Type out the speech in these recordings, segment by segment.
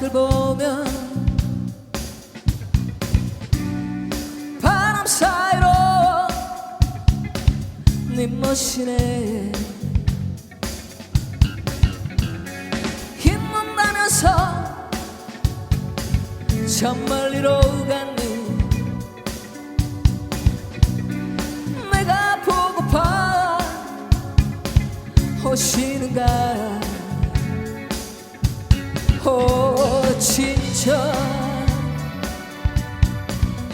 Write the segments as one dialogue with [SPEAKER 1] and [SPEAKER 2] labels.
[SPEAKER 1] 밖을 보면 바람 사이로 네 멋이네 힘문다면서 저 멀리로 갔네. 내가 보고파 오시는가 오 진짜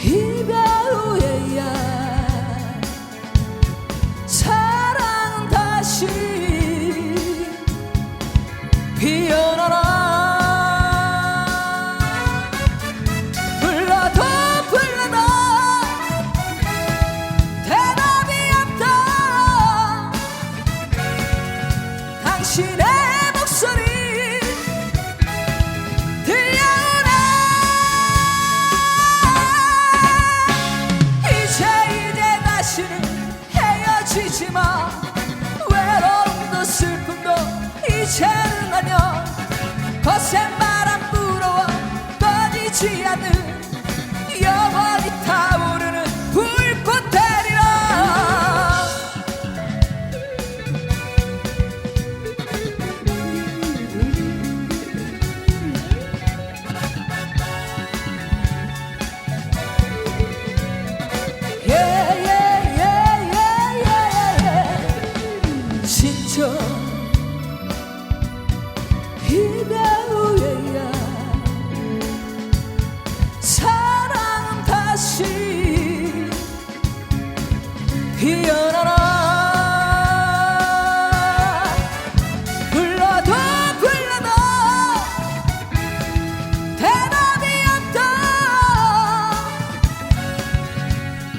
[SPEAKER 1] 이별 후에야 사랑은 다시 피어나라. 당신의 이제는 안녕 거센 바람 불어와 꺼지지 않는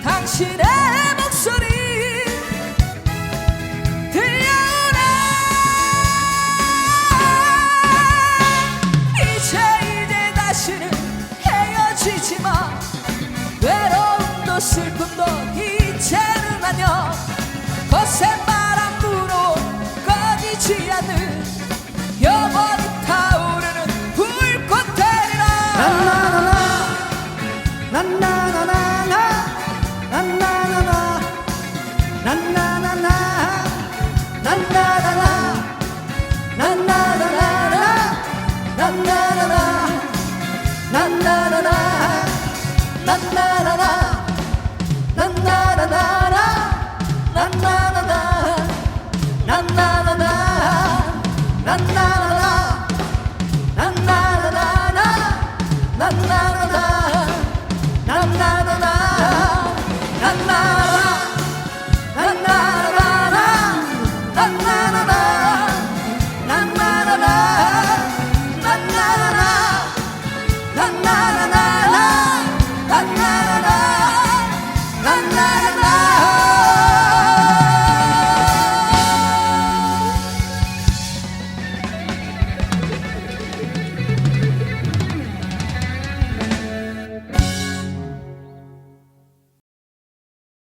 [SPEAKER 1] 당신의 목소리 들려오나 이제 이제 다시는 헤어지지 마. 외로움도 슬픔도